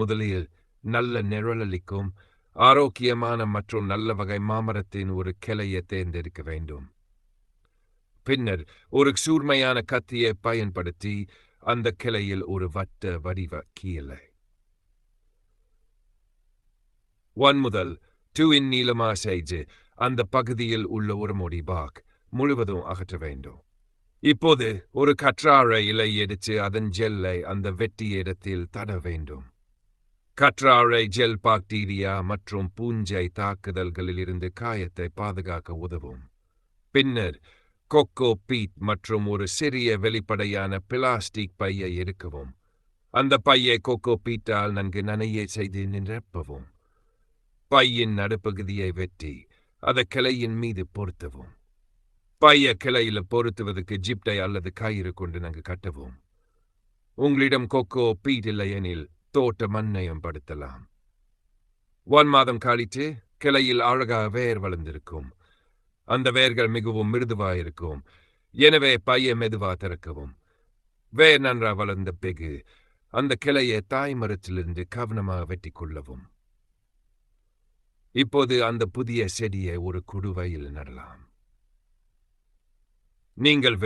முதலில் நல்ல நிழலளிக்கும் ஆரோக்கியமான மற்றும் நல்ல வகை மாமரத்தின் ஒரு கிளையை தேர்ந்தெடுக்க வேண்டும். பின்னர் ஒரு சூர்மையான கத்தியை பயன்படுத்தி அந்த கிளையில் ஒரு வட்ட வடிவ கீழே ஒன் முதல் டூ இன் நீளமா செய்து அந்த பகுதியில் உள்ள ஒரு முடி பாக் முழுவதும் அகற்ற வேண்டும். இப்போது ஒரு கற்றாழை இலை எடுத்து அதன் ஜெல்லை அந்த வெட்டி இடத்தில் தட வேண்டும். கற்றாழை ஜெல் பாக்டீரியா மற்றும் பூஞ்சை தாக்குதல்களில் இருந்து காயத்தை பாதுகாக்க உதவும். பின்னர் கொக்கோ பீட் மற்றும் ஒரு சிறிய வெளிப்படையான பிளாஸ்டிக் பையை எடுக்கவும். அந்த பையை கொக்கோ பீட்டால் நன்கு நனைய செய்து நிரப்பவும். பையின் நடுப்பகுதியை வெட்டி அதை கிளையின் மீது பொருத்தவும். பைய கிளையில பொருத்துவதற்கு ஜிப்டை அல்லது கயிறு கொண்டு நாங்கள் கட்டவும். உங்களிடம் கொக்கோ பீட் இல்லையெனில் தோட்ட மண்ணையும் படுத்தலாம். ஒன் மாதம் கழித்து கிளையில் அழகாக வேர் வளர்ந்திருக்கும். அந்த வேர்கள் மிகவும் மிருதுவாயிருக்கும். எனவே பைய மெதுவா திறக்கவும். வேர் நன்றா வளர்ந்த பிறகு அந்த கிளையை தாய் மரத்திலிருந்து கவனமாக வெட்டி கொள்ளவும். இப்போது அந்த புதிய செடியை ஒரு குடுவையில் நடலாம். நீங்கள்